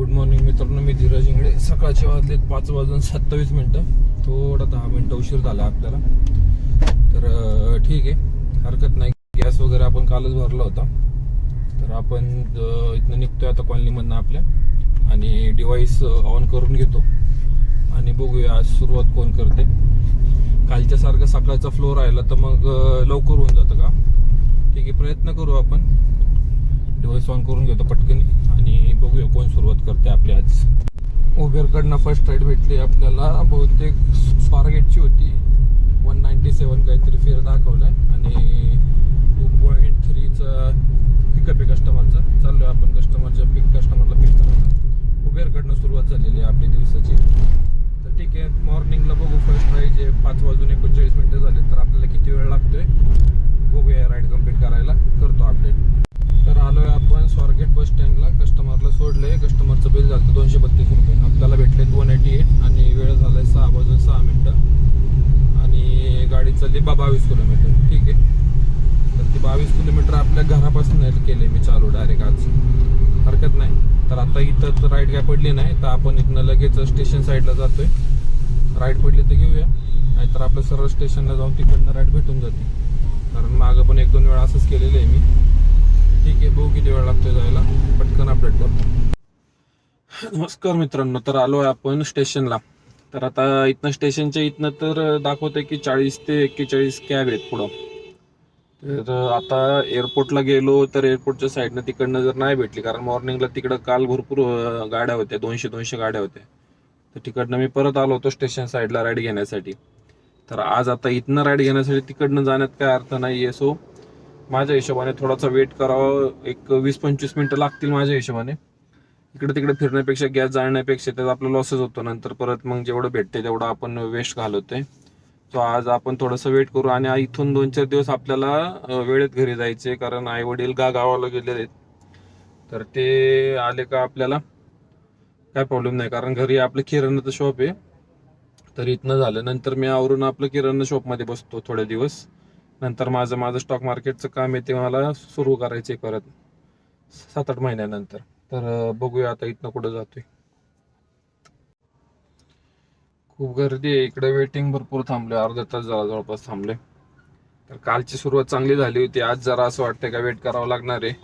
Good morning मित्रांनो मी धीरज इंगडे सकाळचे वाजले पाच वाजून सत्तावीस मिनटं. थोडा दहा मिनटं उशीर झाला आपल्याला. तर ठीक आहे. हरकत नाही. गॅस वगैरे आपण कालच भरला होता. तर आपण इथनं निघतोय आता कॉलनीमधनं आपल्या. आणि डिव्हाइस ऑन करून घेतो. आणि बघूया आज सुरुवात कोण करते. कालच्या सारखा सकाळचा फ्लो राहिला तर मग लवकर होऊन जातं का? ठीक आहे प्रयत्न करू आपण. डिवाईस ऑन करून घेतो पटकन. आणि बघूया कोण सुरुवात करते आपली आज. उबेरकडनं फर्स्ट राईड भेटली आपल्याला. बहुतेक स्वारगेटची होती. वन नाईन्टी सेवन काहीतरी फेर दाखवलाय. आणि टू पॉईंट थ्रीचा पिकअप आहे कस्टमरचा चाललोय आपण कस्टमरच्या पिक कस्टमरला पिक करायला. उबेरकडनं सुरुवात झालेली आहे आपली दिवसाची. तर ठीक आहे मॉर्निंगला बघू फर्स्ट राईड जे पाच वाजून एकोणचाळीस मिनटं झाले तर आपल्याला किती वेळ लागतोय? बघूया राईड कंप्लीट करायला. करतो अपडेट कस्टमरला सोडलंय कस्टमरचं बिल झालं दोनशे बत्तीस रुपये. आपल्याला भेटले वन एटी एट आणि वेळ झालाय सहा वाजून सहा मिनटं. आणि गाडी चालली बा बावीस किलोमीटर. ठीक आहे. तर ती बावीस किलोमीटर आपल्या घरापासून केले मी चालू डायरेक्ट आज. हरकत नाही. तर आता इथं तर काय पडली नाही तर आपण इथनं लगेच स्टेशन साईडला जातोय. राईट पडली तर घेऊया. नाहीतर आपलं सरळ स्टेशनला जाऊन तिकडनं राईट भेटून जाते. कारण मागं पण एक दोन वेळा असंच केलेलं आहे मी. ठीक आहे बघू किती वेळ लागतोय जायला. पटकन अपडेट करतो नमस्कार मित्रांनो तर आलो आहे आपण स्टेशनला. तर आता इथनं स्टेशनच्या इथनं तर दाखवते की चाळीस ते एक्केचाळीस कॅब आहेत पुढं. तर आता एअरपोर्टला गेलो तर एअरपोर्टच्या साईडनं तिकडनं जर नाही भेटली कारण मॉर्निंगला तिकडं काल भरपूर गाड्या होत्या दोनशे दोनशे गाड्या होत्या. तर तिकडनं मी परत आलो होतो स्टेशन साईडला राईड घेण्यासाठी. तर आज आता इथनं राईड घेण्यासाठी तिकडनं जाण्यात काय अर्थ नाही आहे सो माझ्या हिशोबाने थोडासा वेट करावं एक वीस पंचवीस मिनिटं लागतील माझ्या हिशोबाने. इकडे तिकडे फिरण्यापेक्षा गॅस जाळण्यापेक्षा त्याचा आपला लॉसच होतो. नंतर परत मग जेवढं भेटते तेवढं आपण वेस्ट घालवतोय. सो आज आपण थोडंसं वेट करू आणि इथून दोन चार दिवस आपल्याला वेळेत घरी जायचे कारण आई वडील गा गावाला गेलेले आहेत. तर ते आले का आपल्याला? काय प्रॉब्लेम नाही. कारण घरी आपलं किराणाचं शॉप आहे. तर इथनं झालं. नंतर मी आवरून आपलं किराणा शॉपमध्ये बसतो थोडे दिवस. नंतर माझं माझं स्टॉक मार्केटचं काम आहे ते मला सुरू करायचे परत. सात आठ महिन्यानंतर. तर बघूया आता इथनं कुठं जातोय. खूप गर्दी आहे. इकडे वेटिंग भरपूर थांबले अर्धा तास जरा जवळपास थांबले तर कालची सुरुवात चांगली झाली होती. आज जरा असं वाटतंय का वेट करावं लागणार आहे.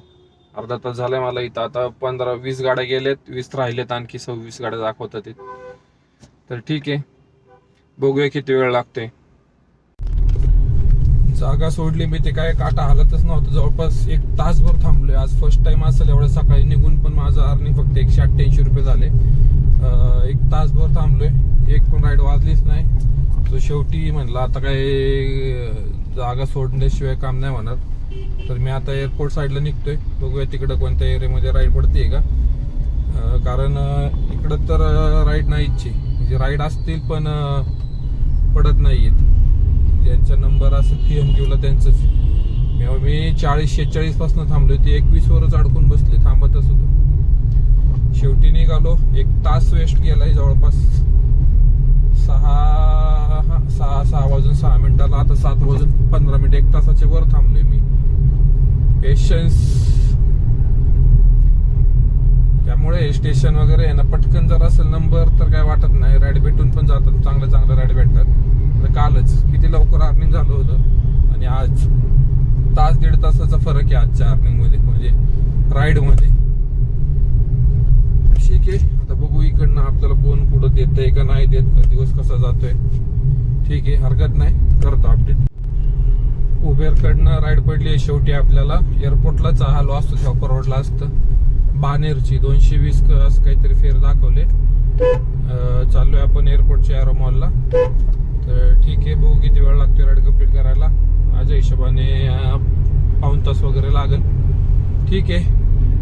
अर्धा तास झालाय मला इथं. आता पंधरा वीस गाड्या गेलेत. वीस राहिलेत आणखी सव्वीस गाड्या दाखवतात तर ठीक आहे. बघूया किती वेळ लागतोय. जागा सोडली मी ते काय काटा हलतच नव्हतं. जवळपास एक तासभर थांबलोय. आज फर्स्ट टाइम असेल एवढ्या सकाळी निघून पण माझं अर्निंग फक्त एकशे अठ्ठ्याऐंशी रुपये झाले. एक तासभर थांबलोय. एक पण राईड वाजलीच नाही. तो शेवटी म्हणलं आता काय जागा सोडण्याशिवाय काम नाही होणार. तर मी आता एअरपोर्ट साईडला निघतोय. बघूया तिकडं कोणत्या एरियामध्ये राईड पडते का. कारण इकडं तर राईड नाहीची म्हणजे राईड असतील पण पडत नाहीयेत. त्यांचा नंबर असेल पी एम क्यूला त्यांचं तेव्हा मी चाळीस शेहेचाळीसपासून थांबलो ते एकवीस वरच अडकून बसले. थांबतच होतो शेवटी निघालो. एक तास वेस्ट गेलाय जवळपास. सहा सहा सहा वाजून सहा मिनिटाला. आता सात वाजून पंधरा मिनिट. एक तासाच्या वर थांबलोय मी. पेशन्स त्यामुळे स्टेशन वगैरे आहे ना पटकन जर असेल नंबर तर काय वाटत नाही. राईड भेटून पण जातात. चांगलं चांगलं राईड भेटतात. तर कालच किती लवकर अर्निंग झालं होतं. आणि आज तास दीड तासाचा फरक आहे आजच्या अर्निंगमध्ये म्हणजे राईडमध्ये. ठीक आहे आता बघू इकडनं आपल्याला कोण कुठं देतंय का नाही देत का दिवस कसा जातोय. ठीक आहे हरकत नाही करतो अपडेट उबेरकडनं राईड पडली आहे शेवटी आपल्याला. एअरपोर्टलाच आलो असतो शॉपर रोडला असतं. बानेरची दोनशे वीस असं काहीतरी फेर दाखवले. चाललोय आपण एअरपोर्टच्या एरो मॉलला तर ठीक आहे बघू किती वेळ लागतो राईड कंप्लीट करायला. माझ्या हिशोबाने पाऊन पाऊण तास वगैरे लागेल. ठीक आहे.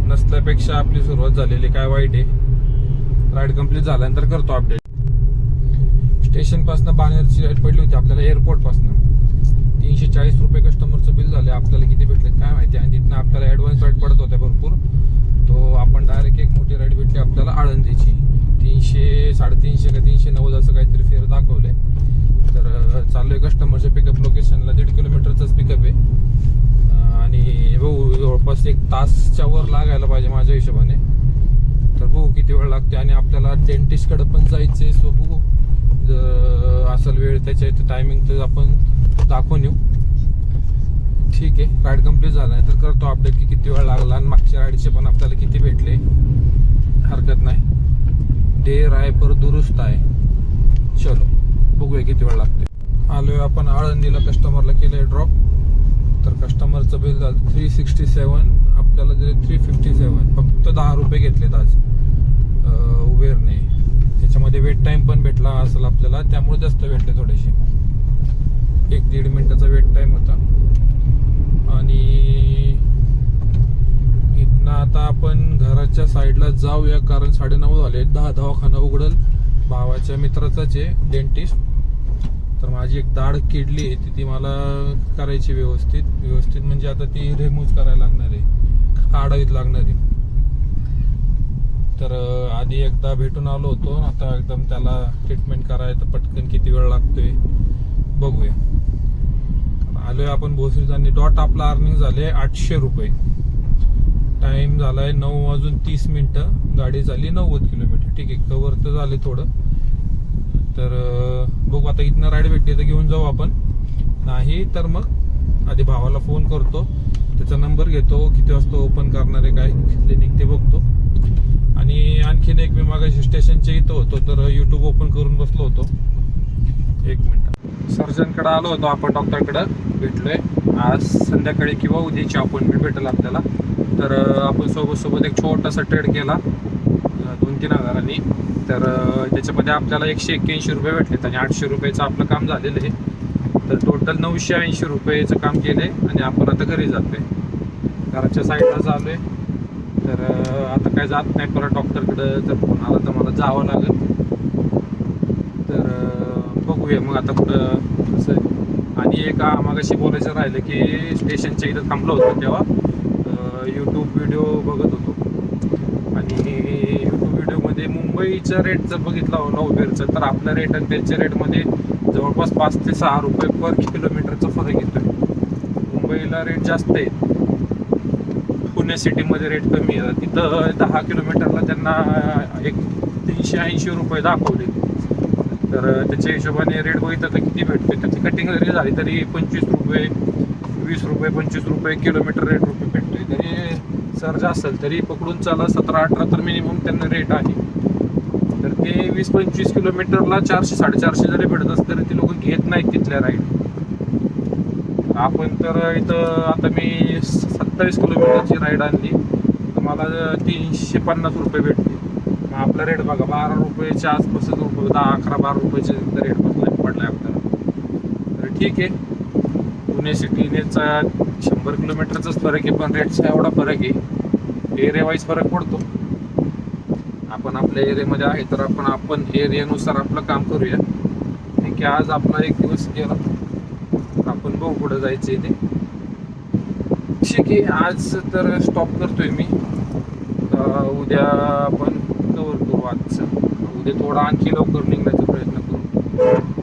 नसल्यापेक्षा आपली सुरुवात झालेली काय वाईट आहे. राईड कंप्लीट झाल्यानंतर करतो अपडेट स्टेशनपासनं बानेरची राईड पडली होती आपल्याला एअरपोर्टपासून तीनशे चाळीस रुपये कस्टमरचं बिल झालं. आपल्याला किती भेटले काय माहिती? आणि तिथनं आपल्याला ऍडव्हान्स राईड पडत होत्या भरपूर. तो आपण डायरेक्ट एक मोठी राईड भेटली आपल्याला आळंदीची. तीनशे साडेतीनशे का तीनशे नव्वद असं काहीतरी फेर दाखवले तर कस्टमरच्या पिकअप लोकेशनला दीड किलोमीटरचाच पिकअप आहे. आणि भाऊ जवळपास एक तासच्या वर लागायला पाहिजे माझ्या हिशोबाने. तर बघू किती वेळ लागते आणि आपल्याला डेंटिस्टकडे पण जायचं आहे सो बघू जर असेल वेळ त्याच्या इथे टायमिंग तर आपण दाखवून येऊ. ठीक आहे राईड कंप्लीट झाला तर करतो अपडेट की किती वेळ लागला आणि मागच्या राईडचे पण आपल्याला किती भेटले. हरकत नाही. देर आहे पर दुरुस्त आहे. चलो बघूया किती वेळ लागते. आलोय आपण आळंदीला कस्टमरला केलंय ड्रॉप तर कस्टमरचं बिल झालं थ्री सिक्स्टी सेवन आपल्याला दिले थ्री फिफ्टी सेवन फक्त दहा रुपये घेतलेत आज उबेरने. त्याच्यामध्ये वेट टाइम पण भेटला असेल आपल्याला त्यामुळे जास्त भेटले थोडेसे. एक दीड मिनिटाचा वेट टाइम होता. आणि इथनं आता आपण घराच्या साईडला जाऊया कारण साडेनऊ झाले दहा दवाखाना उघडल. भावाच्या मित्राचाच आहे डेंटिस्ट तर माझी एक दाढ किडली आहे ती ती मला करायची व्यवस्थित. व्यवस्थित म्हणजे आता ती रिमूव्ह करायला लागणार आहे. काढावीत लागणार आहे. तर आधी एकदा भेटून आलो होतो आता एकदम त्याला ट्रीटमेंट करायला पटकन किती वेळ लागतोय बघूया. आलोय आपण भोसरीत डॉट आपला अर्निंग झाले आठशे रुपये. टाइम झालाय नऊ वाजून तीस मिनिटं. गाडी झाली नव्वद किलोमीटर. ठीक आहे कवर तर झाले थोडं. तर बघू आता इथनं राईड भेटते तर घेऊन जाऊ आपण. नाही तर मग आधी भावाला फोन करतो. त्याचा नंबर घेतो. किती वाजता ओपन करणार आहे काय क्लिनिक ते बघतो. आणि आणखीन एक मी मागाशी स्टेशनच्या इथं होतो तर युट्यूब ओपन करून बसलो होतो. एक मिनिट. सर्जनकडे आलो होतो आपण डॉक्टरकडं भेटलोय. आज संध्याकाळी किंवा उद्याची अपॉइंटमेंट भेटेल आपल्याला. तर आपण सोबत सोबत एक छोटासा ट्रेड केला. दोन तीन हजारांनी. तर त्याच्यामध्ये आपल्याला एकशे एक्क्याऐंशी रुपये भेटलेत आणि आठशे रुपयाचं आपलं काम झालेलं आहे. तर टोटल नऊशे ऐंशी रुपयेचं काम केलंय आणि आपण आता घरी जातो आहे घराच्या साईडला चालू आहे तर आता काय जात नाही परत डॉक्टरकडं जर फोन आला तर मला जावं लागेल. तर बघूया मग आता कुठं कसं आहे. आणि एक मागाशी बोलायचं राहिलं की स्टेशनच्या इथं थांबलो होतो तेव्हा. यूट्यूब व्हिडिओ बघत होतो. आणि मुंबईचा रेट जर बघितला हो ना उबेरचं तर आपल्या रेट आणि त्यांच्या रेटमध्ये जवळपास पाच ते सहा रुपये पर किलोमीटरचा फरक येतोय. मुंबईला रेट जास्त आहे. पुणे सिटीमध्ये रेट कमी आहे. तिथं दहा किलोमीटरला त्यांना एक तीनशे ऐंशी रुपये दाखवले. तर त्याच्या हिशोबाने रेट बघितलं तर किती भेटते त्याची कटिंग जरी झाली तरी पंचवीस रुपये वीस रुपये पंचवीस रुपये किलोमीटर रेट रुपये भेटतोय. तरी सर्ज असेल तरी पकडून चाला सतरा अठरा तर मिनिमम त्यांना रेट आहे. तर वीस पंचवीस किलोमीटरला चारशे साडेचारशे जरी भेटत असत तरी ते लोक घेत नाहीत तिथल्या राईड आपण तर इथं आता मी सत्तावीस किलोमीटरची राईड आणली. तर मला तीनशे पन्नास रुपये भेटते मग आपला रेट बघा बारा रुपयाच्या आसपासच रुपये दहा अकरा बारा रुपयाचे रेट बसला पडला आपल्याला. तर ठीक आहे. पुणे सिटीनेचा शंभर किलोमीटरचाच फरक आहे पण रेटचा एवढा फरक आहे. एरिया वाईज फरक पडतो. आपण आपल्या एरियामध्ये आहे तर आपण आपण एरियानुसार आपलं काम करूया. की आज आपला एक दिवस गेला. आपण बघू पुढं जायचं ते. ठीक आहे आज तर स्टॉप करतोय मी. उद्या आपण कवर करू आजचं. उद्या थोडा आणखी लवकर निघण्याचा प्रयत्न करू.